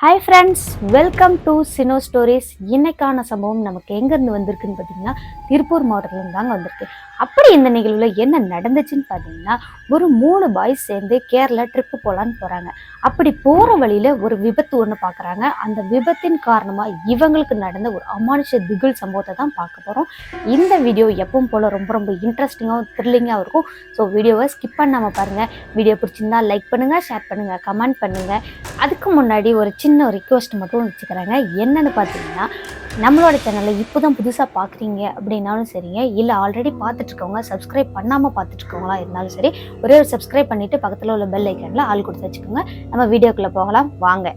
Hi friends welcome to சினோ stories இன்னைக்கான சம்பவம் நமக்கு எங்கேருந்து வந்திருக்குன்னு பார்த்தீங்கன்னா திருப்பூர் மாவட்டத்துலேருந்து தாங்க வந்திருக்கு. அப்படி இந்த நிகழ்வில் என்ன நடந்துச்சுன்னு பார்த்தீங்கன்னா ஒரு மூணு பாய்ஸ் சேர்ந்து கேரளா ட்ரிப்பு போகலான்னு போகிறாங்க அப்படி போகிற வழியில் ஒரு விபத்து ஒன்று பார்க்குறாங்க அந்த விபத்தின் காரணமாக இவங்களுக்கு நடந்த ஒரு அமானுஷ திகில் சம்பவத்தை தான் பார்க்க போகிறோம் இந்த வீடியோ எப்பவும் போல் ரொம்ப ரொம்ப இன்ட்ரெஸ்டிங்காகவும் த்ரில்லிங்காகவும் இருக்கும். ஸோ வீடியோவை ஸ்கிப் பண்ணாமல் பாருங்கள் வீடியோ பிடிச்சிருந்தா லைக் பண்ணுங்கள் ஷேர் பண்ணுங்கள் கமெண்ட் பண்ணுங்கள் அதுக்கு முன்னாடி ஒரு சின்ன ரிக்வெஸ்ட் மட்டும் வச்சுக்கிறாங்க. என்னென்னு பார்த்தீங்கன்னா நம்மளோட சேனலை இப்போ தான் புதுசாக பார்க்குறீங்க அப்படின்னாலும் சரிங்க. இல்லை ஆல்ரெடி பார்த்துட்ருக்கவங்க சப்ஸ்கிரைப் பண்ணாமல் பார்த்துட்ருக்கவங்களா இருந்தாலும் சரி. ஒரே ஒரு சப்ஸ்கிரைப் பண்ணிவிட்டு பக்கத்தில் உள்ள பெல் ஐக்கனில் ஆள் கொடுத்து வச்சுக்கோங்க. நம்ம வீடியோக்குள்ளே போகலாம். வாங்க.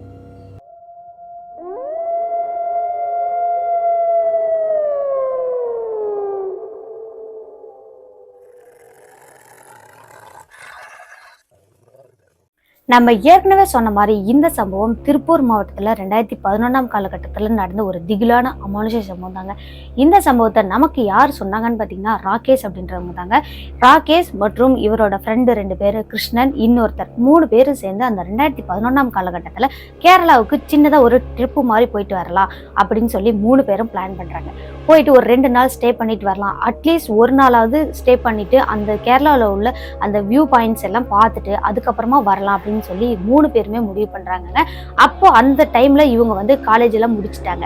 நம்ம ஏற்கனவே சொன்ன மாதிரி இந்த சம்பவம் திருப்பூர் மாவட்டத்தில் ரெண்டாயிரத்தி பதினொன்றாம் காலகட்டத்தில் நடந்த ஒரு திகிலான அமானுஷ சம்பவம் தாங்க. இந்த சம்பவத்தை நமக்கு யார் சொன்னாங்கன்னு பார்த்தீங்கன்னா ராகேஷ் அப்படின்றவங்க தாங்க. ராகேஷ் மற்றும் இவரோட ஃப்ரெண்டு ரெண்டு பேர் கிருஷ்ணன் இன்னொருத்தர் மூணு பேரும் சேர்ந்து அந்த ரெண்டாயிரத்தி பதினொன்றாம் காலகட்டத்தில் கேரளாவுக்கு சின்னதாக ஒரு ட்ரிப்பு மாதிரி போயிட்டு வரலாம் அப்படின்னு சொல்லி மூணு பேரும் பிளான் பண்ணுறாங்க போயிட்டு ஒரு ரெண்டு நாள் ஸ்டே பண்ணிட்டு வரலாம். அட்லீஸ்ட் ஒரு நாளாவது ஸ்டே பண்ணிட்டு அந்த கேரளாவில் உள்ள அந்த வியூ பாயிண்ட்ஸ் எல்லாம் பார்த்துட்டு அதுக்கப்புறமா வரலாம் அப்படின்னு சொல்லி மூணு பேருமே முடிவு பண்ணுறாங்கங்க அப்போ அந்த டைமில் இவங்க வந்து காலேஜ் எல்லாம் முடிச்சிட்டாங்க.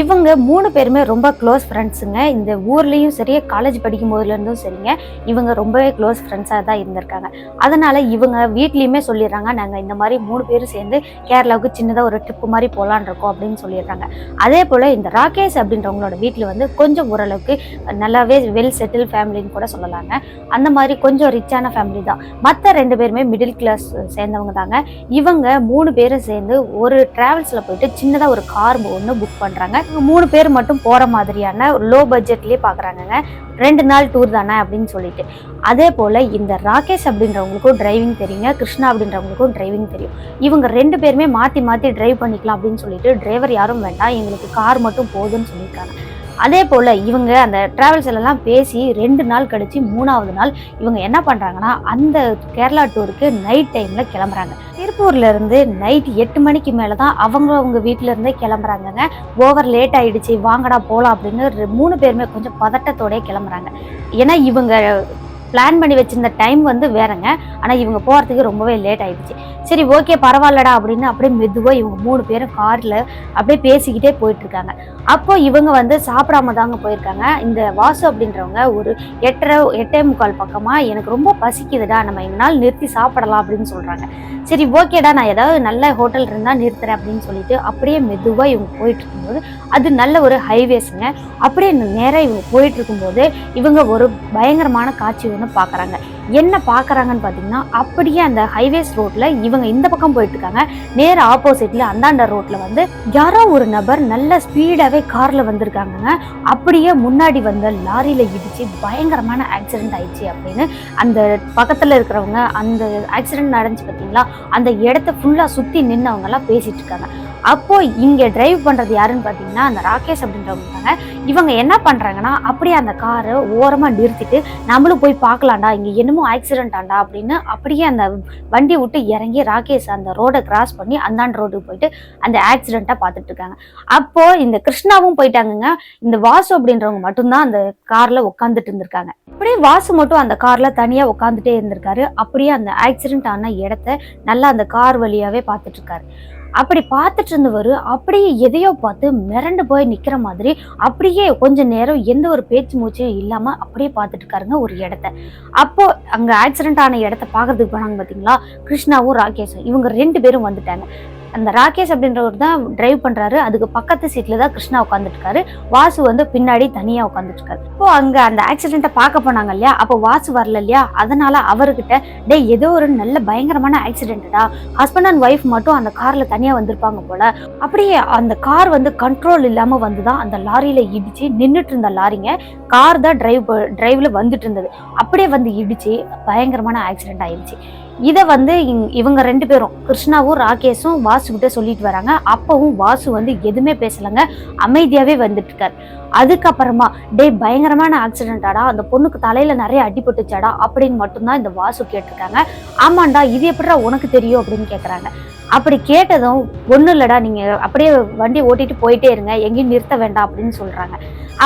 இவங்க மூணு பேருமே ரொம்ப க்ளோஸ் ஃப்ரெண்ட்ஸுங்க இந்த ஊர்லேயும் சரி காலேஜ் படிக்கும் போதுலேருந்தும் சரிங்க. இவங்க ரொம்பவே க்ளோஸ் ஃப்ரெண்ட்ஸாக தான் இருந்திருக்காங்க. அதனால் இவங்க வீட்லேயுமே சொல்லிடுறாங்க நாங்கள் இந்த மாதிரி மூணு பேரும் சேர்ந்து கேரளாவுக்கு சின்னதாக ஒரு ட்ரிப்பு மாதிரி போகலான் இருக்கோம் அப்படின்னு சொல்லிடுறாங்க. அதே போல் இந்த ராகேஷ் அப்படின்றவங்களோட வீட்டில் வந்து கொஞ்சம் ஓரளவுக்கு நல்லாவே வெல் செட்டில் ஃபேமிலின்னு கூட சொல்லலாங்க. அந்த மாதிரி கொஞ்சம் ரிச்சான ஃபேமிலி தான். மற்ற ரெண்டு பேருமே மிடில் கிளாஸ் சேர்ந்தவங்க தாங்க. இவங்க மூணு பேரும் சேர்ந்து ஒரு டிராவல்ஸில் போயிட்டு சின்னதாக ஒரு கார் ஒன்று புக் பண்ணுறாங்க மூணு பேர் மட்டும் போகிற மாதிரியான லோ பட்ஜெட்லேயே பார்க்குறாங்கங்க ரெண்டு நாள் டூர் தானே அப்படின்னு சொல்லிட்டு. அதே போல் இந்த ராகேஷ் அப்படின்றவங்களுக்கும் டிரைவிங் தெரியுங்க. கிருஷ்ணா அப்படின்றவங்களுக்கும் டிரைவிங் தெரியும். இவங்க ரெண்டு பேருமே மாற்றி மாற்றி டிரைவ் பண்ணிக்கலாம் அப்படின்னு சொல்லிட்டு டிரைவர் யாரும் வேண்டாம். எங்களுக்கு கார் மட்டும் போதும்னு சொல்லியிருக்காங்க. அதே போல் இவங்க அந்த ட்ராவல்ஸ்லாம் பேசி ரெண்டு நாள் கழித்து மூணாவது நாள் இவங்க என்ன பண்ணுறாங்கன்னா அந்த கேரளா டூருக்கு நைட் டைமில் கிளம்புறாங்க. திருப்பூர்லேருந்து நைட் எட்டு மணிக்கு மேலே தான் அவங்க அவங்க வீட்டிலேருந்தே கிளம்புறாங்கங்க. ஓவர் லேட் ஆயிடுச்சு வாங்கடா போகலாம் அப்படின்னு மூணு பேருமே கொஞ்சம் பதட்டத்தோடய கிளம்புறாங்க. ஏன்னா இவங்க பிளான் பண்ணி வச்சுருந்த டைம் வந்து வேறங்க. ஆனால் இவங்க போகிறதுக்கு ரொம்பவே லேட் ஆகிடுச்சு சரி ஓகே பரவாயில்லடா அப்படின்னு அப்படியே மெதுவாக இவங்க மூணு பேரும் காரில் அப்படியே பேசிக்கிட்டே போயிட்டுருக்காங்க. அப்போ இவங்க வந்து சாப்பிடாம தாங்க போயிருக்காங்க. இந்த வாசு அப்படின்றவங்க ஒரு எட்டரை எட்டே முக்கால் பக்கமாக எனக்கு ரொம்ப பசிக்குதுடா நம்ம எங்கனால நிறுத்தி சாப்பிடலாம் அப்படின்னு சொல்கிறாங்க சரி ஓகேடா நான் ஏதாவது நல்ல ஹோட்டல் இருந்தால் நிறுத்துறேன் அப்படின்னு சொல்லிட்டு அப்படியே மெதுவாக இவங்க போயிட்டு இருக்கும்போது அது நல்ல ஒரு ஹைவேஸுங்க அப்படியே நேராக இவங்க போயிட்டு இருக்கும்போது இவங்க ஒரு பயங்கரமான காட்சி ஒன்று பார்க்குறாங்க என்ன பார்க்குறாங்கன்னு பார்த்தீங்கன்னா அப்படியே அந்த ஹைவேஸ் ரோட்டில் இவங்க இந்த பக்கம் போயிட்டு இருக்காங்க நேர ஆப்போசிட்டில் அந்தாண்ட ரோட்டில் வந்து யாரோ ஒரு நபர் நல்ல ஸ்பீடாகவே காரில் வந்திருக்காங்கங்க. அப்படியே முன்னாடி வந்த லாரியில் இடித்து பயங்கரமான ஆக்சிடெண்ட் ஆயிடுச்சு அப்படின்னு அந்த பக்கத்தில் இருக்கிறவங்க அந்த ஆக்சிடெண்ட் நடந்துச்சு பார்த்தீங்களா அந்த இடத்த ஃபுல்லாக சுற்றி நின்னவங்கலாம் பேசிகிட்டு இருக்காங்க. அப்போ இங்கே டிரைவ் பண்ணுறது யாருன்னு பார்த்தீங்கன்னா அந்த ராகேஷ் அப்படின்றவங்க தாங்க இவங்க என்ன பண்ணுறாங்கன்னா அப்படியே அந்த காரை ஓரமாக நிறுத்திட்டு நம்மளும் போய் பார்க்கலாம்டா இங்கே என்னமோ ஆக்சிடென்ட் ஆண்டா அப்படின்னு அப்படியே அந்த வண்டி விட்டு இறங்கி ராகேஷ் அந்த ரோடை கிராஸ் பண்ணி அந்தாண்ட ரோடுக்கு போயிட்டு அந்த ஆக்சிடெண்ட்டை பார்த்துட்டு இருக்காங்க. அப்போது இந்த கிருஷ்ணாவும் போயிட்டாங்கங்க. இந்த வாசு அப்படின்றவங்க மட்டும்தான் அந்த காரில் உட்காந்துட்டு இருந்திருக்காங்க. அப்படியே வாசு மட்டும் அந்த காரில் தனியாக உட்காந்துட்டே இருந்திருக்காரு. அப்படியே அந்த ஆக்சிடென்ட் ஆன இடத்த நல்லா அந்த கார் வழியாகவே பார்த்துட்டு இருக்காரு. அப்படி பார்த்துட்டு இருந்தவர் அப்படியே எதையோ பார்த்து மிரண்டு போய் நிற்கிற மாதிரி அப்படியே கொஞ்ச நேரம் எந்த ஒரு பேச்சு மூச்சும் இல்லாமல் அப்படியே பார்த்துட்டு இருக்காருங்க ஒரு இடத்த. அப்போ அங்கே ஆக்சிடென்ட் ஆன இடத்த பார்க்கறதுக்கு போனாங்க பார்த்தீங்களா கிருஷ்ணாவும் ராகேஷும் இவங்க ரெண்டு பேரும் வந்துட்டாங்க. அந்த ராகேஷ் அப்படின்றவர் தான் டிரைவ் பண்றாரு. அதுக்கு பக்கத்து சீட்ல தான் கிருஷ்ணா உட்காந்துட்டு வாசு வந்து பின்னாடி தனியா உட்காந்துட்டு இருக்காரு இப்போ அங்க அந்த ஆக்சிடென்ட்டை பார்க்க போனாங்க இல்லையா? அப்போ வாசு வரல இல்லையா? அதனால அவர்கிட்ட டே ஏதோ ஒரு நல்ல பயங்கரமான ஆக்சிடென்ட்டா ஹஸ்பண்ட் அண்ட் ஒய்ஃப் மட்டும் அந்த கார்ல தனியா வந்திருப்பாங்க போல. அப்படியே அந்த கார் வந்து கண்ட்ரோல் இல்லாம வந்துதான் அந்த லாரியில இடிச்சு நின்றுட்டு இருந்த லாரிங்க கார் தான் டிரைவ் டிரைவ்ல வந்துட்டு இருந்தது அப்படியே வந்து இடிச்சு பயங்கரமான ஆக்சிடென்ட் ஆயிடுச்சு. இதை வந்து இங்- இவங்க ரெண்டு பேரும் கிருஷ்ணாவும் ராகேஷும் வாசு கிட்ட சொல்லிட்டு வராங்க. அப்பவும் வாசு வந்து எதுவுமே பேசலைங்க. அமைதியாவே வந்துட்டு இருக்காரு அதுக்கப்புறமா டேய் பயங்கரமான ஆக்சிடென்டாடா அந்த பொண்ணுக்கு தலையில நிறைய அடிபட்டுச்சாடா? அப்படின்னு மட்டும்தான் இந்த வாசு கேட்டிருக்காங்க. ஆமாண்டா இது எப்படிடா உனக்கு தெரியும்? அப்படின்னு கேட்குறாங்க அப்படி கேட்டதும் ஒன்றும் இல்லடா நீங்க அப்படியே வண்டி ஓட்டிட்டு போயிட்டே இருங்க எங்கேயும் நிறுத்த வேண்டாம் அப்படின்னு சொல்றாங்க.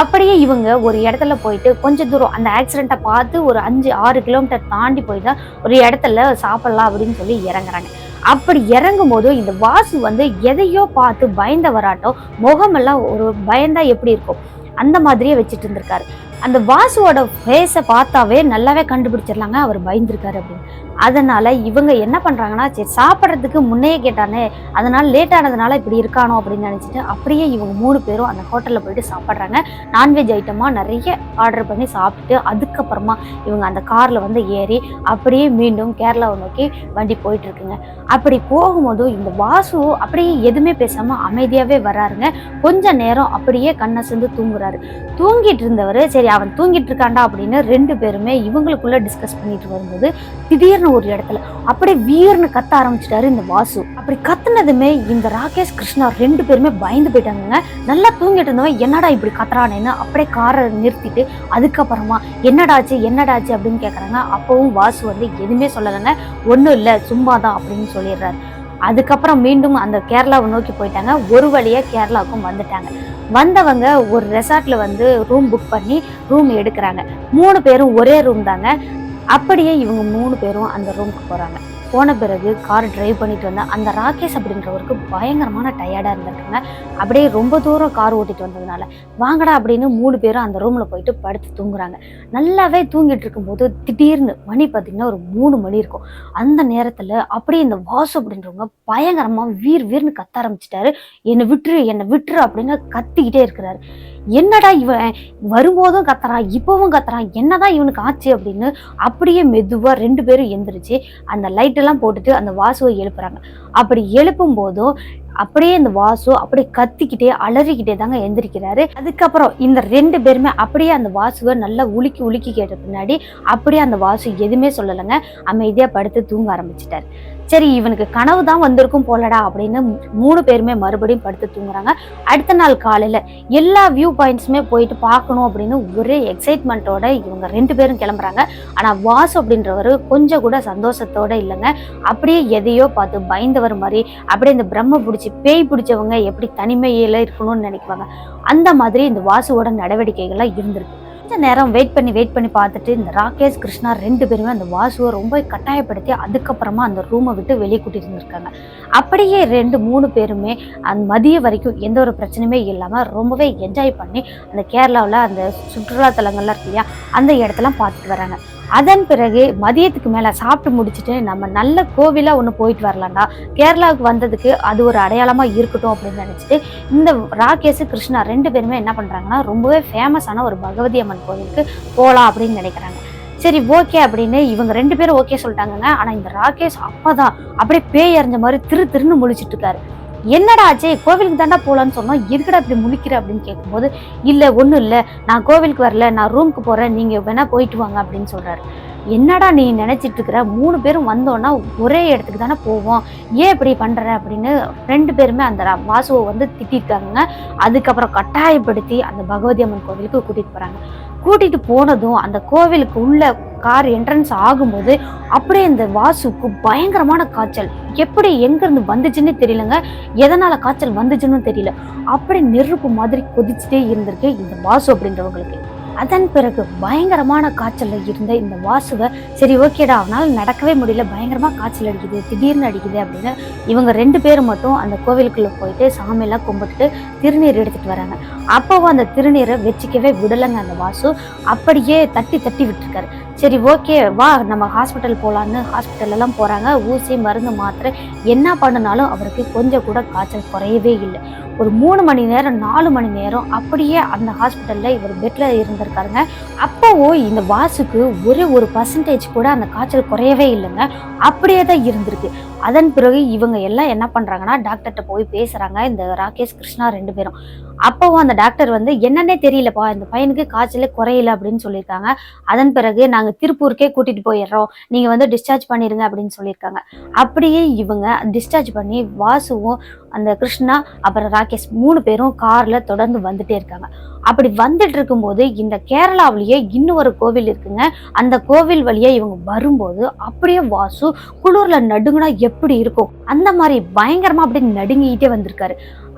அப்படியே இவங்க ஒரு இடத்துல போயிட்டு கொஞ்ச தூரம் அந்த ஆக்சிடெண்ட்டை பார்த்து ஒரு அஞ்சு ஆறு கிலோமீட்டர் தாண்டி போய் தான் ஒரு இடத்துல சாப்பிடலாம் அப்படின்னு சொல்லி இறங்குறாங்க. அப்படி இறங்கும் போது இந்த வாசு வந்து எதையோ பார்த்து பயந்த வராட்டம் முகமெல்லாம் ஒரு பயந்தா எப்படி இருக்கும்? அந்த மாதிரியே வச்சுட்டு இருந்திருக்காரு. அந்த வாசுவோட ஃபேஸை பார்த்தாவே நல்லாவே கண்டுபிடிச்சிடலாங்க. அவர் பயந்துருக்காரு அப்படின்னு. அதனால் இவங்க என்ன பண்ணுறாங்கன்னா சரி சாப்பிட்றதுக்கு முன்னையே கேட்டானே அதனால் லேட் ஆனதுனால இப்படி இருக்கானோ அப்படின்னு நினச்சிட்டு அப்படியே இவங்க மூணு பேரும் அந்த ஹோட்டலில் போயிட்டு சாப்பிட்றாங்க. நான்வெஜ் ஐட்டமாக நிறைய ஆர்டர் பண்ணி சாப்பிட்டுட்டு அதுக்கப்புறமா இவங்க அந்த காரில் வந்து ஏறி அப்படியே மீண்டும் கேரளாவை நோக்கி வண்டி போயிட்டுருக்குங்க. அப்படி போகும்போது இந்த வாசு அப்படியே எதுவுமே பேசாமல் அமைதியாகவே வராருங்க கொஞ்ச நேரம் அப்படியே கண்ணை சேர்ந்து தூங்குறாரு. தூங்கிட்டு இருந்தவர் சரி அவன் தூங்கிட்டு இருக்காண்டா அப்படின்னு ரெண்டு பேருமே இவங்களுக்குள்ளே டிஸ்கஸ் பண்ணிட்டு வரும்போது திடீர்னு ஒரு இடத்துல. அப்படியே வீர்னு கத்த ஆரம்பிச்சிட்டாரு இந்த வாசு. அப்படி கத்துனதுமே இந்த ராகேஷ் கிருஷ்ணா ரெண்டு பேருமே பயந்து போயிட்டாங்க நல்லா தூங்கிட்டு இருந்தவன் என்னடா இப்படி கத்துறானேன்னு அப்படியே காரை நிறுத்திட்டு அதுக்கப்புறமா என்னடாச்சு என்னடாச்சு? அப்படின்னு கேட்குறாங்க அப்பவும் வாசு வந்து எதுவுமே சொல்லலைங்க. ஒன்றும் இல்லை சும்மா தான் அப்படின்னு சொல்லிடுறாரு. அதுக்கப்புறம் மீண்டும் அந்த கேரளாவை நோக்கி போயிட்டாங்க. ஒரு வழியாக கேரளாவுக்கும் வந்துட்டாங்க. வந்தவங்க ஒரு ரெசார்ட்டில் வந்து ரூம் புக் பண்ணி ரூம் எடுக்கிறாங்க. மூணு பேரும் ஒரே ரூம் தாங்க. அப்படியே இவங்க மூணு பேரும் அந்த ரூமுக்கு போறாங்க. போன பிறகு கார் டிரைவ் பண்ணிட்டு வந்த அந்த ராகேஷ் அப்படின்றவருக்கு பயங்கரமான டயர்டாக இருந்திருக்காங்க. அப்படியே ரொம்ப தூரம் கார் ஓட்டிட்டு வந்ததுனால வாங்கடா அப்படின்னு மூணு பேரும் அந்த ரூம்ல போயிட்டு படுத்து தூங்குறாங்க. நல்லாவே தூங்கிட்டு இருக்கும்போது திடீர்னு மணி பார்த்தீங்கன்னா ஒரு மூணு மணி இருக்கும். அந்த நேரத்தில் அப்படியே இந்த வாசு அப்படின்றவங்க பயங்கரமாக வீர் வீர்னு கத்த ஆரம்பிச்சிட்டாரு. என்னை விட்டுரு என்னை விட்டுரு அப்படின்னு கத்திக்கிட்டே இருக்கிறாரு. என்னடா இவன்? வரும்போதும் கத்துறான் இப்போவும் கத்துறான் என்னதான் இவனுக்கு ஆச்சு அப்படின்னு அப்படியே மெதுவாக ரெண்டு பேரும் எந்திரிச்சு அந்த லைட் எல்லாம் போட்டுட்டு அந்த வாசுவை எழுப்புறாங்க. அப்படி எழுப்பும் போதும் அப்படியே இந்த வாசு அப்படியே கத்திக்கிட்டே அலறிக்கிட்டே தாங்க எந்திரிக்கிறாரு. அதுக்கப்புறம் இந்த ரெண்டு பேருமே அப்படியே அந்த வாசுவை நல்லா உலுக்கி உலுக்கி கேட்ட பின்னாடி அப்படியே அந்த வாசு எதுவுமே சொல்லலைங்க. அமைதியாக படுத்து தூங்க ஆரம்பிச்சிட்டாரு. சரி இவனுக்கு கனவு தான் வந்திருக்கும் போலடா அப்படின்னு மூணு பேருமே மறுபடியும் படுத்து தூங்குறாங்க. அடுத்த நாள் காலையில் எல்லா வியூ பாயிண்ட்ஸுமே போயிட்டு பார்க்கணும் அப்படின்னு ஒரே எக்ஸைட்மெண்ட்டோட இவங்க ரெண்டு பேரும் கிளம்புறாங்க. ஆனால் வாசு அப்படின்றவர் கொஞ்சம் கூட சந்தோஷத்தோட இல்லைங்க. அப்படியே எதையோ பார்த்து பயந்தவர் மாதிரி அப்படியே இந்த பிரம்ம பிடிச்சி பேய் பிடிச்சவங்க எப்படி தனிமையில இருக்கணும்னு நினைக்குவாங்க. அந்த மாதிரி இந்த வாசுவோட நடவடிக்கைகள்லாம் இருந்திருக்கு. கொஞ்ச நேரம் வெயிட் பண்ணி வெயிட் பண்ணி பார்த்துட்டு இந்த ராகேஷ் கிருஷ்ணா ரெண்டு பேருமே அந்த வாசுவை ரொம்ப கட்டாயப்படுத்தி அதுக்கப்புறமா அந்த ரூமை விட்டு வெளியே கூட்டிட்டு இருந்திருக்காங்க அப்படியே ரெண்டு மூணு பேருமே அந்த மதிய வரைக்கும் எந்த ஒரு பிரச்சனையுமே இல்லாமல் ரொம்பவே என்ஜாய் பண்ணி அந்த கேரளாவில் அந்த சுற்றுலா தலங்கள்லாம் இருக்கு இல்லையா அந்த இடத்தெல்லாம் பார்த்துட்டு வராங்க. அதன் பிறகு மதியத்துக்கு மேலே சாப்பிட்டு முடிச்சுட்டு நம்ம நல்ல கோவிலாக ஒன்று போயிட்டு வரலாம்டா. கேரளாவுக்கு வந்ததுக்கு அது ஒரு அடையாளமாக இருக்கட்டும் அப்படின்னு நினச்சிட்டு இந்த ராகேஷ் கிருஷ்ணா ரெண்டு பேருமே என்ன பண்ணுறாங்கன்னா ரொம்பவே ஃபேமஸான ஒரு பகவதி அம்மன் கோவிலுக்கு போகலாம் அப்படின்னு நினைக்கிறாங்க. சரி ஓகே அப்படின்னு இவங்க ரெண்டு பேரும் ஓகே சொல்லிட்டாங்கங்க. ஆனால் இந்த ராகேஷ் அப்போ தான் அப்படியே பேய் அறிஞ்ச மாதிரி திரு திருன்னு முழிச்சிட்டு இருக்காரு. என்னடா ஆச்சு? கோவிலுக்கு தாண்டா போகலான்னு சொன்னோம். எதுக்கடா இப்படி முழிக்கிற அப்படின்னு கேட்கும்போது இல்லை ஒன்றும் இல்லை. நான் கோவிலுக்கு வரல. நான் ரூமுக்கு போகிறேன் நீங்கள் வேணா போயிட்டு வாங்க அப்படின்னு சொல்கிறாரு என்னடா நீ நினச்சிட்டு இருக்கிற மூணு பேரும் வந்தோன்னா ஒரே இடத்துக்கு தானே போவோம். ஏன் இப்படி பண்ணுற அப்படின்னு ரெண்டு பேருமே அந்த வாசுவை வந்து திட்டிருக்காங்க அதுக்கப்புறம் கட்டாயப்படுத்தி அந்த பகவதி அம்மன் கோவிலுக்கு கூட்டிகிட்டு போகிறாங்க கூட்டிட்டு போனதும் அந்த கோவிலுக்கு உள்ள கார் என்ட்ரன்ஸ் ஆகும்போது அப்படியே இந்த வாசுக்கு பயங்கரமான காய்ச்சல். எப்படி எங்கேருந்து வந்துச்சுன்னு தெரியலங்க. எதனால காய்ச்சல் வந்துச்சுன்னு தெரியல. அப்படி நெருப்பு மாதிரி கொதிச்சுட்டே இருந்திருக்கு இந்த வாசு அப்படின்றவங்களுக்கு. அதன் பிறகு பயங்கரமான காய்ச்சல் இருந்த இந்த வாசுவை சரி ஓகேடா அவனால் நடக்கவே முடியல பயங்கரமாக காய்ச்சல் அடிக்குது திடீர்னு அடிக்குது அப்படின்னு இவங்க ரெண்டு பேரும் மட்டும் அந்த கோவிலுக்குள்ளே போயிட்டு சாமியெல்லாம் கும்பிட்டுட்டு திருநீர் எடுத்துகிட்டு வராங்க. அப்போவும் அந்த திருநீரை வச்சுக்கவே விடலைங்க அந்த வாசு. அப்படியே தட்டி தட்டி விட்டுருக்காரு. சரி ஓகே வா நம்ம ஹாஸ்பிட்டல் போகலான்னு ஹாஸ்பிட்டல்லாம் போகிறாங்க ஊசி மருந்து மாத்திரை என்ன பண்ணினாலும் அவருக்கு கொஞ்சம் கூட காய்ச்சல் குறையவே இல்லை. ஒரு மூணு மணி நேரம் நாலு மணி நேரம் அப்படியே அந்த ஹாஸ்பிட்டலில் இவர் பெட்டில் இருந்திருக்காருங்க. அப்போவோ இந்த வாசுக்கு ஒரே ஒரு பர்சன்டேஜ் கூட அந்த காய்ச்சல் குறையவே இல்லைங்க. அப்படியே தான் இருந்திருக்கு. அதன் பிறகு இவங்க எல்லாம் என்ன பண்ணுறாங்கன்னா டாக்டர்கிட்ட போய் பேசுகிறாங்க இந்த ராகேஷ் கிருஷ்ணா ரெண்டு பேரும். அப்போவும் அந்த டாக்டர் வந்து என்னன்னே தெரியலப்பா இந்த பையனுக்கு காய்ச்சல் குறையல அப்படின்னு சொல்லியிருக்காங்க. அதன் பிறகு நாங்கள் திருப்பூருக்கே கூட்டிட்டு போயிடுறோம். நீங்க வந்து டிஸ்சார்ஜ் பண்ணிருங்க அப்படின்னு சொல்லியிருக்காங்க. அப்படியே இவங்க டிஸ்சார்ஜ் பண்ணி வாசுவும் அந்த கிருஷ்ணா அப்புறம் ராகேஷ் மூணு பேரும் கார்ல தொடர்ந்து வந்துட்டே இருக்காங்க. அப்படி வந்துட்டு இருக்கும்போது இந்த கேரளாவிலேயே இன்னும் ஒரு கோவில் இருக்குங்க. அந்த கோவில் வழியா இவங்க வரும்போது அப்படியே வாசு குளூரில் நடுங்கினா எப்படி இருக்கும்? அந்த மாதிரி பயங்கரமா அப்படியே நடுங்கிட்டே வந்திருக்காரு.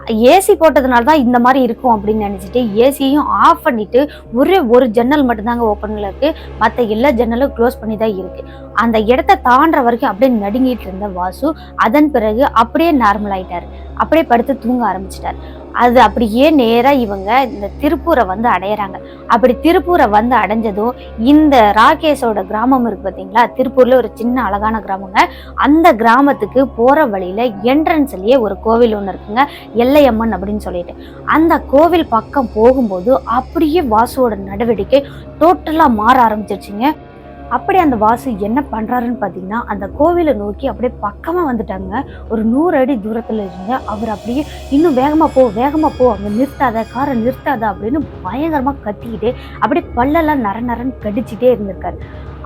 ஏசி போட்டதுனால தான் இந்த மாதிரி இருக்கும் அப்படின்னு நினச்சிட்டு ஏசியையும் ஆஃப் பண்ணிட்டு ஒரே ஒரு ஜன்னல் மட்டும்தாங்க ஓப்பனில் இருக்குது மற்ற எல்லா ஜன்னலும் க்ளோஸ் பண்ணி தான் இருக்குது அந்த இடத்த தாண்டுற வரைக்கும் அப்படியே நடுங்கிட்டு இருந்த வாசு அதன் பிறகு அப்படியே நார்மல் ஆகிட்டார் அப்படியே படுத்து தூங்க ஆரம்பிச்சிட்டார். அது அப்படியே நேராக இவங்க இந்த திருப்பூரை வந்து அடையிறாங்க. அப்படி திருப்பூரை வந்து அடைஞ்சதும் இந்த ராகேஷோட கிராமம் இருக்கு பார்த்தீங்களா திருப்பூர்ல ஒரு சின்ன அழகான கிராமங்க. அந்த கிராமத்துக்கு போற வழியில என்ட்ரன்ஸ்லயே ஒரு கோவில் ஒன்று இருக்குங்க. எல்லையம்மன் அப்படின்னு சொல்லிட்டு. அந்த கோவில் பக்கம் போகும்போது அப்படியே வாசுவோட நடவடிக்கை டோட்டலாக மாற ஆரம்பிச்சிருச்சுங்க. அப்படி அந்த வாசு என்ன பண்ணுறாருன்னு பார்த்தீங்கன்னா அந்த கோவிலை நோக்கி அப்படியே பக்கமாக வந்துட்டாங்க. ஒரு நூறு அடி தூரத்தில் இருந்து அவர் அப்படியே இன்னும் வேகமாக போ வேகமாக போ அங்கே நிறுத்தாத காரை நிறுத்தாத அப்படின்னு பயங்கரமாக கத்திக்கிட்டே அப்படியே பல்லெல்லாம் நர நரன்னு கடிச்சிட்டே இருந்திருக்காரு.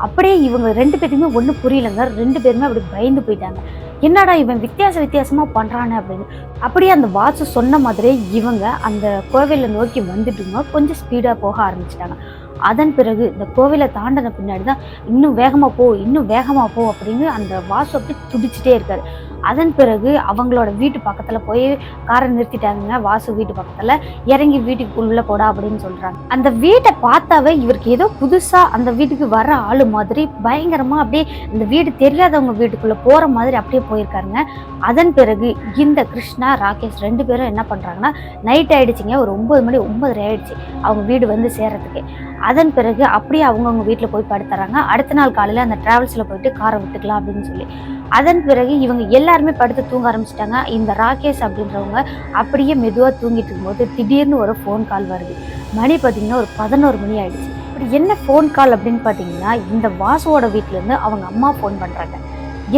அப்படியே இவங்க ரெண்டு பேருமே ஒன்றும் புரியலங்க. ரெண்டு பேருமே அப்படி பயந்து போயிட்டாங்க. என்னடா இவன் வித்தியாச வித்தியாசமாக பண்ணுறானே அப்படின்னு. அப்படியே அந்த வாட்ச் சொன்ன மாதிரியே இவங்க அந்த கோவிலை நோக்கி வந்துட்டுங்க கொஞ்சம் ஸ்பீடாக போக ஆரம்பிச்சிட்டாங்க. அதன் பிறகு இந்த கோவிலை தாண்டின பின்னாடி தான் இன்னும் வேகமா போ இன்னும் வேகமா போ அப்படின்னு அந்த வாசு அப்படி துடிச்சிட்டே இருக்காரு. அதன் பிறகு அவங்களோட வீட்டு பக்கத்தில் போய் காரை நிறுத்திட்டாங்க வாசு வீட்டு பக்கத்தில் இறங்கி வீட்டுக்கு உள்ள போடா அப்படின்னு சொல்கிறாங்க அந்த வீட்டை பார்த்தாவே இவருக்கு ஏதோ புதுசாக அந்த வீட்டுக்கு வர ஆள் மாதிரி பயங்கரமாக அப்படியே இந்த வீடு தெரியாதவங்க வீட்டுக்குள்ளே போகிற மாதிரி அப்படியே போயிருக்காருங்க. அதன் பிறகு இந்த கிருஷ்ணா ராகேஷ் ரெண்டு பேரும் என்ன பண்ணுறாங்கன்னா நைட் ஆகிடுச்சிங்க ஒரு ஒன்பது மணி ஒம்பது ஆயிடுச்சு அவங்க வீடு வந்து சேர்றதுக்கு. அதன் பிறகு அப்படியே அவங்கவுங்க வீட்டில் போய் படுத்துறாங்க. அடுத்த நாள் காலையில் அந்த ட்ராவல்ஸில் போயிட்டு காரை விட்டுக்கலாம் அப்படின்னு சொல்லி. அதன் பிறகு இவங்க எல்லா எல்லாருமே படுத்து தூங்க ஆரம்பிச்சிட்டாங்க. இந்த ராகேஷ் அப்படின்றவங்க அப்படியே மெதுவாக தூங்கிட்டு இருக்கும்போது திடீர்னு ஒரு ஃபோன் கால் வருது. மணி பார்த்திங்கன்னா ஒரு பதினோரு மணி ஆயிடுச்சு. இப்படி என்ன ஃபோன் கால் அப்படின்னு பார்த்தீங்கன்னா இந்த வாசுவோட வீட்டிலேருந்து அவங்க அம்மா ஃபோன் பண்ணுறாங்க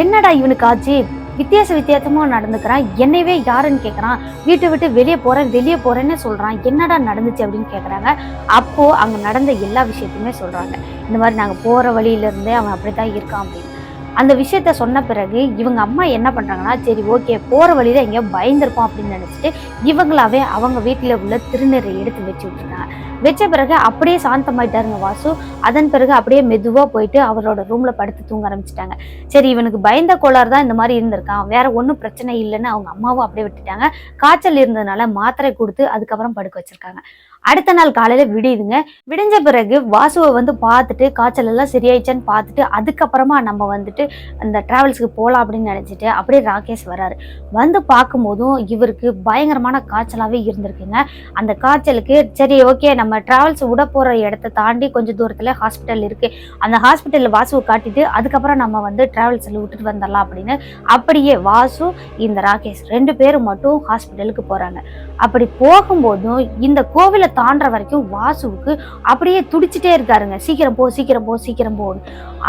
என்னடா இவனுக்கு ஆச்சு? வித்தியாச வித்தியாசமா நடந்துக்கிறான். என்னையவே யாருன்னு கேட்குறான் வீட்டை விட்டு வெளியே போறேன் வெளியே போறேன்னு சொல்றான். என்னடா நடந்துச்சு அப்படின்னு கேட்குறாங்க அப்போ அங்க நடந்த எல்லா விஷயத்தையுமே சொல்றாங்க. இந்த மாதிரி நாங்க போற வழியில இருந்தே அவன் அப்படித்தான் இருக்கான் அப்படின்னு. அந்த விஷயத்த சொன்ன பிறகு இவங்க அம்மா என்ன பண்ணுறாங்கன்னா சரி ஓகே போகிற வழியில் எங்கேயோ பயந்துருப்போம் அப்படின்னு நினச்சிட்டு இவங்களாவே அவங்க வீட்டில் உள்ள திருநீரை எடுத்து வச்சு விட்டுருக்காங்க வச்ச பிறகு அப்படியே சாந்தமாயிட்டாருங்க வாசு. அதன் பிறகு அப்படியே மெதுவாக போயிட்டு அவரோட ரூமில் படுத்து தூங்க ஆரம்பிச்சிட்டாங்க. சரி இவனுக்கு பயந்த கோளாறு தான் இந்த மாதிரி இருந்திருக்கான். வேற ஒன்றும் பிரச்சனை இல்லைன்னு அவங்க அம்மாவும் அப்படியே விட்டுட்டாங்க. காய்ச்சல் இருந்ததுனால மாத்திரை கொடுத்து அதுக்கப்புறம் படுக்க வச்சிருக்காங்க. அடுத்த நாள் காலையில விடியுதுங்க. விடிஞ்ச பிறகு வாசுவை வந்து பார்த்துட்டு காய்ச்சல் எல்லாம் சரியாயிடுச்சான்னு பார்த்துட்டு அதுக்கப்புறமா நம்ம வந்துட்டு அந்த டிராவல்ஸ்க்கு போகலாம் அப்படின்னு நினச்சிட்டு அப்படியே ராகேஷ் வராரு வந்து பார்க்கும்போதும் இவருக்கு பயங்கரமான காய்ச்சலாகவே இருந்திருக்குங்க. அந்த காய்ச்சலுக்கு சரி ஓகே நம்ம டிராவல்ஸ் விட போகிற இடத்த தாண்டி கொஞ்சம் தூரத்தில் ஹாஸ்பிட்டல் இருக்குது அந்த ஹாஸ்பிட்டலில் வாசுவை காட்டிட்டு அதுக்கப்புறம் நம்ம வந்து டிராவல்ஸில் விட்டுட்டு வந்துடலாம் அப்படின்னு அப்படியே வாசு இந்த ராகேஷ் ரெண்டு பேரும் மட்டும் ஹாஸ்பிட்டலுக்கு போகிறாங்க அப்படி போகும்போதும் இந்த கோவிலை தாண்டுற வரைக்கும் வாசுவுக்கு அப்படியே துடிச்சிட்டே இருக்காருங்க. சீக்கிரம் போ சீக்கிரம் போ சீக்கிரம் போ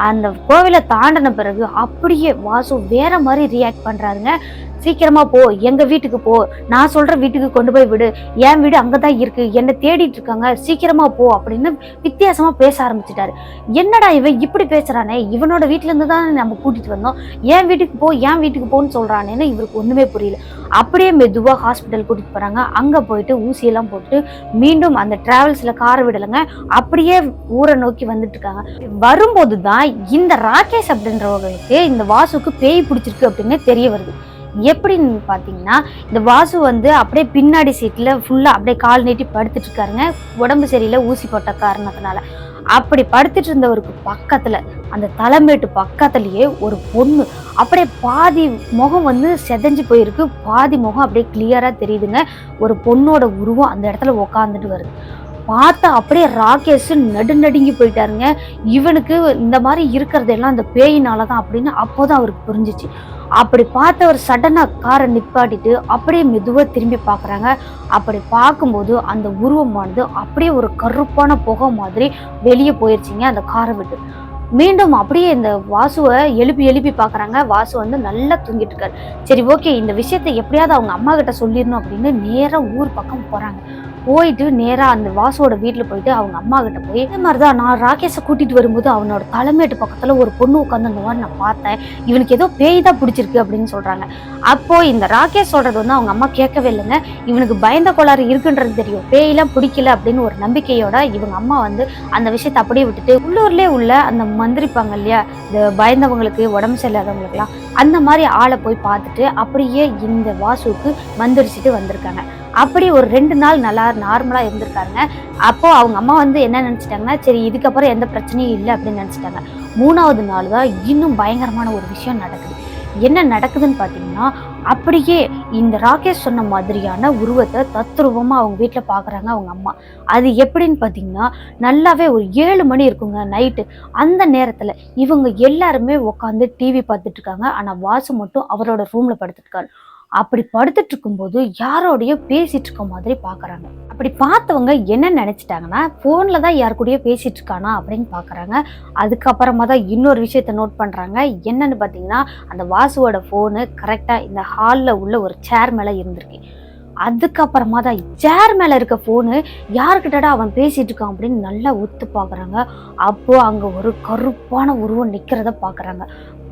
அந்த கோவிலை தாண்டின பிறகு அப்படியே வாசு வேற மாதிரி ரியாக்ட் பண்றாருங்க. சீக்கிரமா போ எங்க வீட்டுக்கு போ. நான் சொல்ற வீட்டுக்கு கொண்டு போய் விடு. என் வீடு அங்கதான் இருக்கு. என்னை தேடிட்டு இருக்காங்க. சீக்கிரமா போ அப்படின்னு வித்தியாசமா பேச ஆரம்பிச்சிட்டாரு. என்னடா இவன் இப்படி பேசுறானே? இவனோட வீட்ல இருந்து தான் நம்ம கூட்டிட்டு வந்தோம். என் வீட்டுக்கு போ என் வீட்டுக்கு போன்னு சொல்றானேன்னு இவருக்கு ஒண்ணுமே புரியல. அப்படியே மெதுவா ஹாஸ்பிட்டல் கூட்டிட்டு போறாங்க. அங்க போயிட்டு ஊசியெல்லாம் போட்டு மீண்டும் அந்த டிராவல்ஸ்ல காரை விடலைங்க. அப்படியே ஊரை நோக்கி வந்துட்டு இருக்காங்க. வரும்போது தான் இந்த ராகேஷ் அப்படின்றவங்களுக்கு இந்த வாசுக்கு பேய் பிடிச்சிருக்கு அப்படின்னு தெரிய வருது. எப்படின்னு பார்த்தீங்கன்னா இந்த வாசு வந்து அப்படியே பின்னாடி சீட்டில் ஃபுல்லாக அப்படியே கால் நீட்டி படுத்துட்டு இருக்காருங்க. உடம்பு சரியில்லை ஊசி போட்ட காரணத்தினால. அப்படி படுத்துட்டு இருந்தவருக்கு பக்கத்தில் அந்த தலைமேட்டு பக்கத்துலேயே ஒரு பொண்ணு. அப்படியே பாதி முகம் வந்து செதஞ்சு போயிருக்கு. பாதி முகம் அப்படியே கிளியராக தெரியுதுங்க. ஒரு பொண்ணோட உருவம் அந்த இடத்துல உக்காந்துட்டு வருது. பார்த்தா அப்படியே ராகேஷ் நடுநடுங்கி போயிட்டாருங்க. இவனுக்கு இந்த மாதிரி இருக்கிறதெல்லாம் அந்த பேயினால தான் அப்படின்னு அப்போதான் அவருக்கு புரிஞ்சிச்சு. அப்படி பார்த்தவர் சடனாக காரை நிப்பாட்டிட்டு அப்படியே மெதுவாக திரும்பி பார்க்குறாங்க. அப்படி பார்க்கும்போது அந்த உருவமானது அப்படியே ஒரு கருப்பான புகை மாதிரி வெளியே போயிடுச்சிங்க அந்த காரை விட்டு. மீண்டும் அப்படியே இந்த வாசுவை எழுப்பி எழுப்பி பார்க்குறாங்க. வாசு வந்து நல்லா தூங்கிட்டு இருக்காரு. சரி ஓகே இந்த விஷயத்தை எப்படியாவது அவங்க அம்மா கிட்ட சொல்லிடணும் அப்படின்னு நேராக ஊர் பக்கம் போகிறாங்க போயிட்டு நேராக அந்த வாசுவோட வீட்டில் போயிட்டு அவங்க அம்மா கிட்ட போய் இந்த மாதிரிதான் நான் ராகேஷை கூட்டிட்டு வரும்போது அவனோட தலைமேட்டு பக்கத்தில் ஒரு பொண்ணு உட்காந்து மாதிரி நான் பார்த்தேன். இவனுக்கு ஏதோ பேய் தான் பிடிச்சிருக்கு அப்படின்னு சொல்கிறாங்க அப்போ இந்த ராகேஷ் சொல்றது வந்து அவங்க அம்மா கேட்கவே இல்லைங்க. இவனுக்கு பயந்த கோளாறு இருக்குன்றது தெரியும். பேயெல்லாம் பிடிக்கல அப்படின்னு ஒரு நம்பிக்கையோட இவங்க அம்மா வந்து அந்த விஷயத்தை அப்படியே விட்டுட்டு உள்ளூர்லேயே உள்ள அந்த மந்திரிப்பாங்க இல்லையா இந்த பயந்தவங்களுக்கு உடம்பு சரியில்லாதவங்களுக்குலாம் அந்த மாதிரி ஆளை போய் பார்த்துட்டு அப்படியே இந்த வாசுவுக்கு மந்திரிச்சிட்டு வந்திருக்காங்க. அப்படி ஒரு ரெண்டு நாள் நல்லா நார்மலாக இருந்திருக்காங்க அப்போது அவங்க அம்மா வந்து என்ன நினச்சிட்டாங்கன்னா சரி இதுக்கப்புறம் எந்த பிரச்சனையும் இல்லை அப்படின்னு நினச்சிட்டாங்க. மூணாவது நாள் தான் இன்னும் பயங்கரமான ஒரு விஷயம் நடக்குது. என்ன நடக்குதுன்னு பார்த்தீங்கன்னா அப்படியே இந்த ராகேஷ் சொன்ன மாதிரியான உருவத்தை தத்ரூபமாக அவங்க வீட்டில் பார்க்குறாங்க அவங்க அம்மா. அது எப்படின்னு பார்த்தீங்கன்னா நல்லாவே ஒரு ஏழு மணி இருக்குங்க நைட்டு. அந்த நேரத்தில் இவங்க எல்லாருமே உட்காந்து டிவி பார்த்துட்ருக்காங்க ஆனால் வாசு மட்டும் அவரோட ரூமில் படுத்துட்டுருக்காரு அப்படி படுத்துட்டு இருக்கும்போது யாரோடையோ பேசிட்டு இருக்க மாதிரி பார்க்குறாங்க அப்படி பார்த்தவங்க என்ன நினைச்சிட்டாங்கன்னா ஃபோனில் தான் யார் கூடயோ பேசிட்டு இருக்கானா? அப்படின்னு பார்க்குறாங்க அதுக்கப்புறமா தான் இன்னொரு விஷயத்த நோட் பண்ணுறாங்க என்னன்னு பார்த்தீங்கன்னா அந்த வாசுவோட ஃபோனு கரெக்டாக இந்த ஹாலில் உள்ள ஒரு சேர் மேலே இருந்திருக்கு. அதுக்கப்புறமா தான் சேர் மேலே இருக்க ஃபோனு யாருக்கிட்டடா அவன் பேசிட்டு இருக்கான் அப்படின்னு நல்லா ஒத்து பார்க்குறாங்க அப்போ அங்கே ஒரு கருப்பான உருவம் நிற்கிறத பார்க்குறாங்க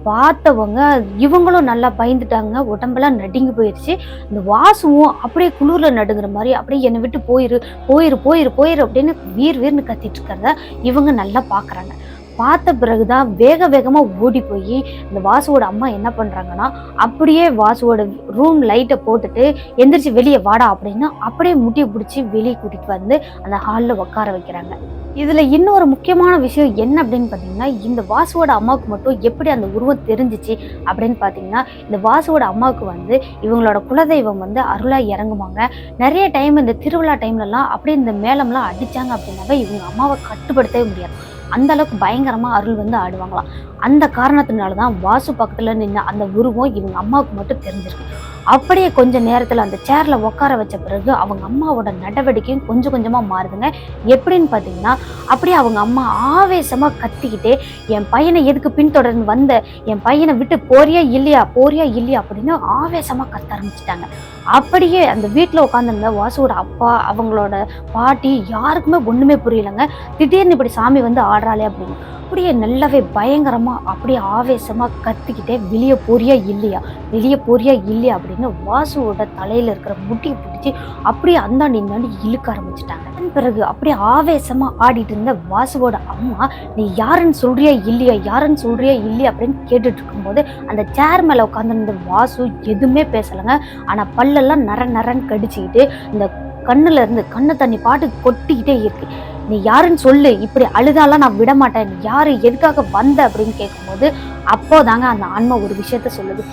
பார்த்தவங்க இவங்களும் நல்லா பயந்துட்டாங்க உடம்பெல்லாம் நடுங்கி போயிடுச்சு இந்த வாசுவும் அப்படியே குளிரில் நடுங்கிற மாதிரி அப்படியே என்னை விட்டு போயிரு போயிரு போயிரு போயிரு அப்படின்னு வீர் வீர்னு கத்திட்டு இருக்கிறத இவங்க நல்லா பார்க்குறாங்க பார்த்த பிறகுதான் வேக வேகமாக ஓடி போய் இந்த வாசுவோட அம்மா என்ன பண்ணுறாங்கன்னா அப்படியே வாசுவோட ரூம் லைட்டை போட்டுட்டு எந்திரிச்சு வெளியே வாடா அப்படின்னு அப்படியே முட்டியை பிடிச்சி வெளியே கூட்டிட்டு வந்து அந்த ஹாலில் உட்கார வைக்கிறாங்க. இதில் இன்னொரு முக்கியமான விஷயம் என்ன அப்படின்னு பார்த்தீங்கன்னா இந்த வாசுவோட அம்மாவுக்கு மட்டும் எப்படி அந்த உருவம் தெரிஞ்சிச்சு அப்படின்னு பார்த்தீங்கன்னா இந்த வாசுவோட அம்மாவுக்கு வந்து இவங்களோட குலதெய்வம் வந்து அருளாக இறங்குவாங்க நிறைய டைம் இந்த திருவிழா டைம்லலாம் அப்படியே இந்த மேளம்லாம் அடித்தாங்க அப்படின்னாவே இவங்க அம்மாவை கட்டுப்படுத்தவே முடியாது. அந்த அளவுக்கு பயங்கரமாக அருள் வந்து ஆடுவாங்களாம். அந்த காரணத்தினால தான் வாசு பக்கத்தில் நின்ன அந்த உருவம் இவங்க அம்மாவுக்கு மட்டும் தெரிஞ்சிருக்கு. அப்படியே கொஞ்சம் நேரத்தில் அந்த சேர்ல உட்கார வச்ச பிறகு அவங்க அம்மாவோட நடவடிக்கையும் கொஞ்சம் கொஞ்சமாக மாறுதுங்க. எப்படின்னு பார்த்தீங்கன்னா அப்படியே அவங்க அம்மா ஆவேசமாக கத்திக்கிட்டே என் பையனை எதுக்கு பின்தொடர்ந்து வந்த? என் பையனை விட்டு போறியா இல்லையா? போறியா இல்லையா? அப்படின்னு ஆவேசமாக கத்த ஆரம்பிச்சிட்டாங்க. அப்படியே அந்த வீட்டில் உட்காந்துருந்த வாசுவோட அப்பா அவங்களோட பாட்டி யாருக்குமே ஒன்றுமே புரியலங்க. திடீர்னு இப்படி சாமி வந்து ஆடுறாளே அப்படின்னு. அப்படியே நல்லாவே பயங்கரமாக அப்படியே ஆவேசமாக கத்திக்கிட்டே வெளியே போறியா இல்லையா? வெளியே போறியா இல்லையா அப்படின்னு வாசுவோட தலையில் இருக்கிற முட்டியை பிடிச்சி அப்படியே அந்தாண்டி இந்தாண்டி இழுக்க ஆரம்பிச்சிட்டாங்க. அதன் பிறகு அப்படியே ஆவேசமா ஆடிட்டு இருந்த வாசுவோட அம்மா நீ யாருன்னு சொல்றியா இல்லையா? யாருன்னு சொல்றியா இல்லையா? அப்படின்னு கேட்டுட்டு இருக்கும்போது அந்த சேர் மேல உட்காந்துருந்த வாசு எதுவுமே பேசலைங்க. ஆனா பல்லெல்லாம் நர நரன்னு கடிச்சுக்கிட்டு இந்த கண்ணுல இருந்து கண்ணு தண்ணி பாட்டு கொட்டிக்கிட்டே இருக்கு. நீ யாருன்னு சொல்லு இப்படி அழுதாலாம் நான் விட மாட்டேன். யாரு எதுக்காக வந்த அப்படின்னு கேட்கும்போது அப்போதாங்க அந்த ஆன்மா ஒரு விஷயத்த சொல்லுது.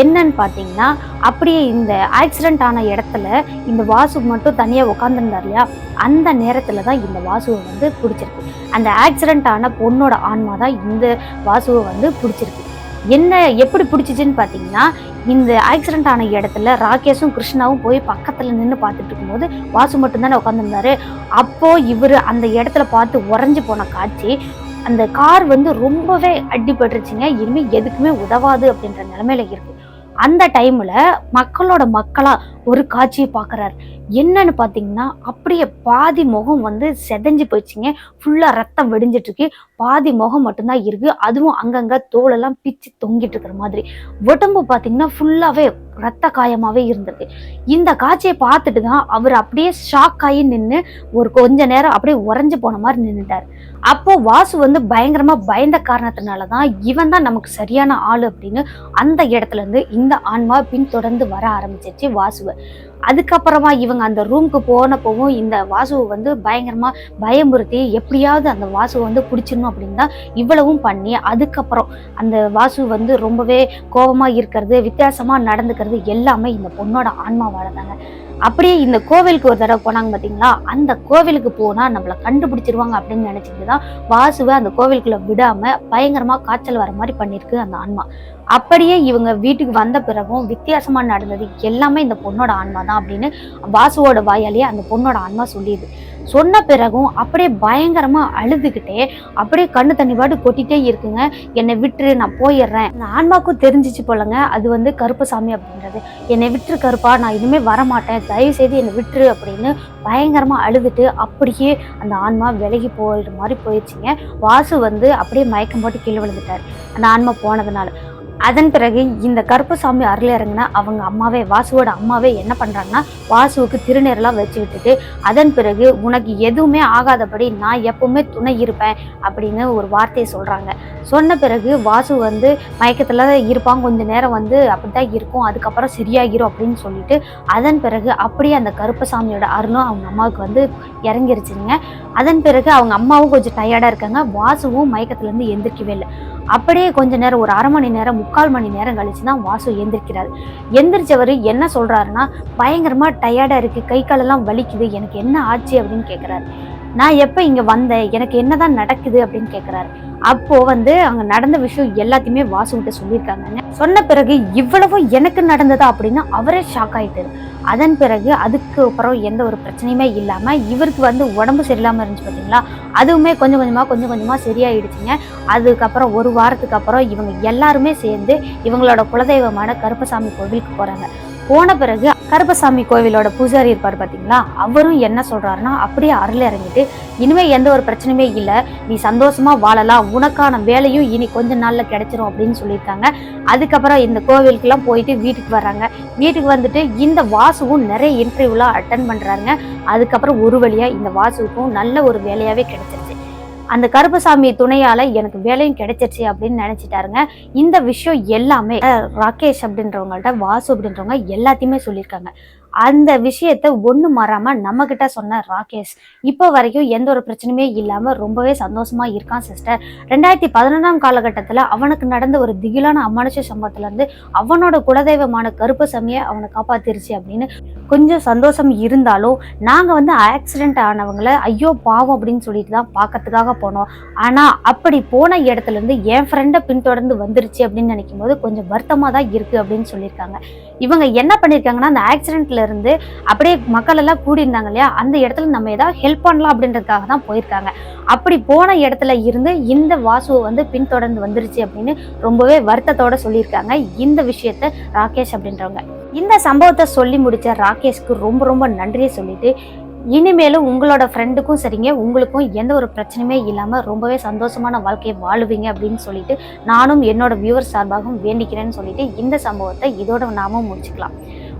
என்னன்னு பார்த்தீங்கன்னா அப்படியே இந்த ஆக்சிடென்ட் ஆன இடத்துல இந்த வாசு மட்டும் தனியாக உட்காந்துருந்தார் இல்லையா? அந்த நேரத்தில் தான் இந்த வாசுவை வந்து பிடிச்சிருக்கு. அந்த ஆக்சிடென்ட் ஆன பொண்ணோட ஆன்மா தான் இந்த வாசுவை வந்து பிடிச்சிருக்கு. என்ன எப்படி பிடிச்சிச்சின்னு பார்த்தீங்கன்னா இந்த ஆக்சிடென்ட் ஆன இடத்துல ராகேஷும் கிருஷ்ணாவும் போய் பக்கத்தில் நின்று பார்த்துட்டு இருக்கும்போது வாசு மட்டும்தானே உட்காந்துருந்தாரு அப்போது இவர் அந்த இடத்துல பார்த்து உறைஞ்சி போன காட்சி அந்த கார் வந்து ரொம்பவே அடிபட்டுருச்சுங்க. இனிமேல் எதுக்குமே உதவாது அப்படின்ற நிலமையில இருக்கு. அந்த டைமில் மக்களோட மக்களாக ஒரு காட்சியை பார்க்குறாரு என்னன்னு பார்த்தீங்கன்னா அப்படியே பாதி முகம் வந்து செதஞ்சு போயிடுச்சுங்க. ஃபுல்லாக ரத்தம் வெடிஞ்சிட்ருக்கு பாதி முகம் மட்டும்தான் இருக்குது அதுவும் அங்கங்கே தோலெல்லாம் பிச்சு தொங்கிட்டு இருக்கிற மாதிரி. உடம்பு பார்த்தீங்கன்னா ஃபுல்லாகவே ரத்த காயமாகவே இருந்திருக்கு. இந்த காட்சியை பார்த்துட்டு தான் அவர் அப்படியே ஷாக் ஆகி நின்று ஒரு கொஞ்ச நேரம் அப்படியே உறைஞ்சு போன மாதிரி நின்றுட்டார் அப்போ வாசு வந்து பயங்கரமா பயந்த காரணத்தினால தான் இவன் தான் நமக்கு சரியான ஆள் அப்படின்னு அந்த இடத்துல இருந்து இந்த ஆன்மா பின்தொடர்ந்து வர ஆரம்பிச்சிருச்சு வாசுவை. அதுக்கப்புறமா இவங்க அந்த ரூமுக்கு போனப்பவும் இந்த வாசுவை வந்து பயங்கரமா பயமுறுத்தி எப்படியாவது அந்த வாசுவை வந்து பிடிச்சிடணும் அப்படின்னு தான் இவ்வளவும் பண்ணி அதுக்கப்புறம் அந்த வாசு வந்து ரொம்பவே கோபமா இருக்கிறது வித்தியாசமா நடந்துக்கிறது எல்லாமே இந்த பொண்ணோட ஆன்மாவால தாங்க. அப்படியே இந்த கோவிலுக்கு ஒரு தடவை போனாங்க பார்த்தீங்களா அந்த கோவிலுக்கு போனால் நம்மளை கண்டுபிடிச்சிருவாங்க அப்படின்னு நினச்சிட்டு தான் வாசுவை அந்த கோவிலுக்குள்ள விடாமல் பயங்கரமாக காய்ச்சல் வர மாதிரி பண்ணியிருக்கு அந்த ஆன்மா. அப்படியே இவங்க வீட்டுக்கு வந்த பிறகும் வித்தியாசமாக நடந்தது எல்லாமே இந்த பொண்ணோட ஆன்மா தான் அப்படின்னு வாசுவோட வாயாலேயே அந்த பொண்ணோட ஆன்மா சொல்லிடுது. சொன்ன பிறகும் அப்படியே பயங்கரமா அழுதுகிட்டே அப்படியே கண்ணு தண்ணி பாட்டு கொட்டிட்டே இருக்குங்க. என்னை விட்டுரு நான் போயிடுறேன். அந்த ஆன்மாக்கும் தெரிஞ்சிச்சு போலங்க அது வந்து கருப்பசாமி அப்படின்றது. என்னை விட்டுரு கருப்பா நான் இனிமே வரமாட்டேன். தயவு செய்து என்னை விட்டுரு அப்படின்னு பயங்கரமா அழுதுட்டு அப்படியே அந்த ஆன்மா விலகி போயிடுற மாதிரி போயிடுச்சுங்க. வாசு வந்து அப்படியே மயக்கம் போட்டு கீழே விழுந்துட்டார். அந்த ஆன்மா போனதுனால. அதன் பிறகு இந்த கருப்பசாமி அருள் இறங்கினா அவங்க அம்மாவே வாசுவோட அம்மாவே என்ன பண்ணுறாங்கன்னா வாசுவுக்கு திருநீரெலாம் வச்சு விட்டுட்டு அதன் பிறகு உனக்கு எதுவுமே ஆகாதபடி நான் எப்பவுமே துணை இருப்பேன் அப்படின்னு ஒரு வார்த்தையை சொல்கிறாங்க சொன்ன பிறகு வாசு வந்து மயக்கத்தில் இருப்பான் கொஞ்ச நேரம் வந்து அப்படிதான் இருக்கும் அதுக்கப்புறம் சரியாகிரும் அப்படின்னு சொல்லிட்டு அதன் பிறகு அப்படியே அந்த கருப்பசாமியோட அருளும் அவங்க அம்மாவுக்கு வந்து இறங்கிருச்சுங்க. அதன் பிறகு அவங்க அம்மாவும் கொஞ்சம் டயர்டாக இருக்காங்க வாசுவும் மயக்கத்துலேருந்து எந்திரிக்கவே இல்லை. அப்படியே கொஞ்ச நேரம் ஒரு அரை மணி நேரம் முக்கால் மணி நேரம் கழிச்சு தான் வாசு எந்திரிக்கிறாரு. எந்திரிச்சவர் என்ன சொல்றாருன்னா பயங்கரமா டயர்டா இருக்கு கை காலெல்லாம் வலிக்குது எனக்கு என்ன ஆச்சு அப்படின்னு கேட்குறாரு நான் எப்போ இங்கே வந்தேன்? எனக்கு என்னதான் நடக்குது அப்படின்னு கேட்குறாரு அப்போ வந்து அங்க நடந்த விஷயம் எல்லாத்தையுமே வாசுகிட்ட சொல்லியிருக்காங்க சொன்ன பிறகு இவ்வளவும் எனக்கு நடந்ததா அப்படின்னு அவரே ஷாக் ஆயிட்டாரு. அதன் பிறகு அதுக்கு அப்புறம் எந்த ஒரு பிரச்சனையுமே இல்லாம இவருக்கு வந்து உடம்பு சரியில்லாம இருந்துச்சு பார்த்தீங்களா அதுவுமே கொஞ்சம் கொஞ்சமா கொஞ்சம் கொஞ்சமா சரியாயிடுச்சுங்க. அதுக்கப்புறம் ஒரு வாரத்துக்கு அப்புறம் இவங்க எல்லாருமே சேர்ந்து இவங்களோட குலதெய்வமான கருப்பசாமி கோவிலுக்கு போறாங்க. போன பிறகு கருப்பசாமி கோவிலோட பூஜாரி இருப்பார் பார்த்தீங்களா அவரும் என்ன சொல்றாருன்னா அப்படியே அருள் இறங்கிட்டு இனிமே எந்த ஒரு பிரச்சனையுமே இல்லை நீ சந்தோஷமா வாழலாம் உனக்கான வேலையும் இனி கொஞ்ச நாள்ல கிடைச்சிரும் அப்படின்னு சொல்லியிருக்காங்க. அதுக்கப்புறம் இந்த கோவிலுக்கெல்லாம் போயிட்டு வீட்டுக்கு வர்றாங்க. வீட்டுக்கு வந்துட்டு இந்த வாசுவும் நிறைய இன்டர்வியூலாம் அட்டன் பண்றாங்க. அதுக்கப்புறம் ஒரு வழியா இந்த வாசுவுக்கும் நல்ல ஒரு வேலையாவே கிடைச்சிருச்சு. அந்த கருப்பசாமி துணையால எனக்கு வேலையும் கிடைச்சிருச்சு அப்படின்னு நினைச்சிட்டாருங்க. இந்த விஷயம் எல்லாமே ராகேஷ் அப்படின்றவங்கள்ட்ட வாசு அப்படின்றவங்க எல்லாத்தையுமே சொல்லியிருக்காங்க. அந்த விஷயத்த ஒன்று மாறாம நம்ம கிட்ட சொன்ன ராகேஷ் இப்போ வரைக்கும் எந்த ஒரு பிரச்சனையுமே இல்லாம ரொம்பவே சந்தோஷமா இருக்கான் சிஸ்டர் ரெண்டாயிரத்தி பதினொன்றாம் காலகட்டத்தில் அவனுக்கு நடந்த ஒரு திகிலான அமானுஷ சம்பவத்துல இருந்து அவனோட குலதெய்வமான கருப்பு சமையை அவனை காப்பாத்திருச்சு அப்படின்னு கொஞ்சம் சந்தோஷம் இருந்தாலும் நாங்கள் வந்து ஆக்சிடென்ட் ஆனவங்கள ஐயோ பாவம் அப்படின்னு சொல்லிட்டு தான் பார்க்கறதுக்காக போனோம். ஆனால் அப்படி போன இடத்துலேருந்து என் ஃப்ரெண்டை பின்தொடர்ந்து வந்துருச்சு அப்படின்னு நினைக்கும் போது கொஞ்சம் வருத்தமாக தான் இருக்குது அப்படின்னு சொல்லியிருக்காங்க. இவங்க என்ன பண்ணியிருக்காங்கன்னா அந்த ஆக்சிடென்ட்ல இருந்து அப்படியே மக்கள் எல்லாம் கூடியிருந்தாங்க இல்லையா? அந்த இடத்துல நம்ம ஏதாவது ஹெல்ப் பண்ணலாம் அப்படின்றதுக்காக தான் போயிருக்காங்க. அப்படி போன இடத்துல இருந்து இந்த வாசுவை வந்து பின்தொடர்ந்து வந்துருச்சு அப்படின்னு ரொம்பவே வருத்தத்தோட சொல்லியிருக்காங்க இந்த விஷயத்த ராகேஷ் அப்படின்றவங்க. இந்த சம்பவத்தை சொல்லி முடிச்ச ராகேஷ்க்கு ரொம்ப ரொம்ப நன்றியை சொல்லிட்டு இனிமேலும் உங்களோட ஃப்ரெண்டுக்கும் சரிங்க உங்களுக்கும் எந்த ஒரு பிரச்சனையுமே இல்லாமல் ரொம்பவே சந்தோஷமான வாழ்க்கையை வாழுவீங்க அப்படின்னு சொல்லிட்டு நானும் என்னோட வியூவர் சார்பாகவும் வேண்டிக்கிறேன்னு சொல்லிட்டு இந்த சம்பவத்தை இதோட நாமும் முடிச்சுக்கலாம்.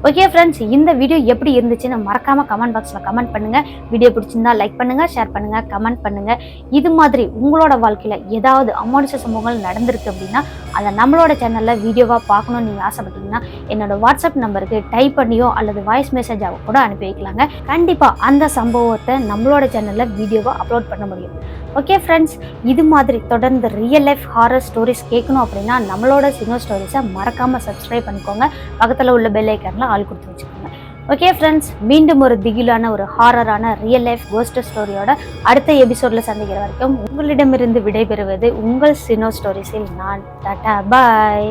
ஓகே ஃப்ரெண்ட்ஸ் இந்த வீடியோ எப்படி இருந்துச்சுன்னு மறக்காமல் கமெண்ட் பாக்ஸில் கமெண்ட் பண்ணுங்க. வீடியோ பிடிச்சிருந்தா லைக் பண்ணுங்கள் ஷேர் பண்ணுங்கள் கமெண்ட் பண்ணுங்கள் இது மாதிரி உங்களோட வாழ்க்கையில் ஏதாவது அமானுஷ சம்பவங்கள் நடந்திருக்கு அப்படின்னா அதை நம்மளோட சேனலில் வீடியோவாக பார்க்கணும்னு நீங்கள் ஆசைப்பட்டீங்கன்னா என்னோட வாட்ஸ்அப் நம்பருக்கு டைப் பண்ணியோ அல்லது வாய்ஸ் மெசேஜாக கூட அனுப்பி வைக்கலாங்க. கண்டிப்பாக அந்த சம்பவத்தை நம்மளோட சேனலில் வீடியோவாக அப்லோட் பண்ண முடியும். ஓகே ஃப்ரெண்ட்ஸ் இது மாதிரி தொடர்ந்து ரியல் லைஃப் ஹாரர் ஸ்டோரிஸ் கேட்கணும் அப்படின்னா நம்மளோட சினோ ஸ்டோரிஸை மறக்காமல் சப்ஸ்கிரைப் பண்ணிக்கோங்க. பக்கத்தில் உள்ள பெல் ஐக்கனில் ஆள் கொடுத்து வச்சுக்கோங்க. ஓகே ஃப்ரெண்ட்ஸ் மீண்டும் ஒரு திகிலான ஒரு ஹாரரான ரியல் லைஃப் கோஸ்ட் ஸ்டோரியோட அடுத்த எபிசோடில் சந்திக்கிற வரைக்கும் உங்களிடமிருந்து விடைபெறுவது உங்கள் சினோ ஸ்டோரிஸில் நான். டாட்டா பாய்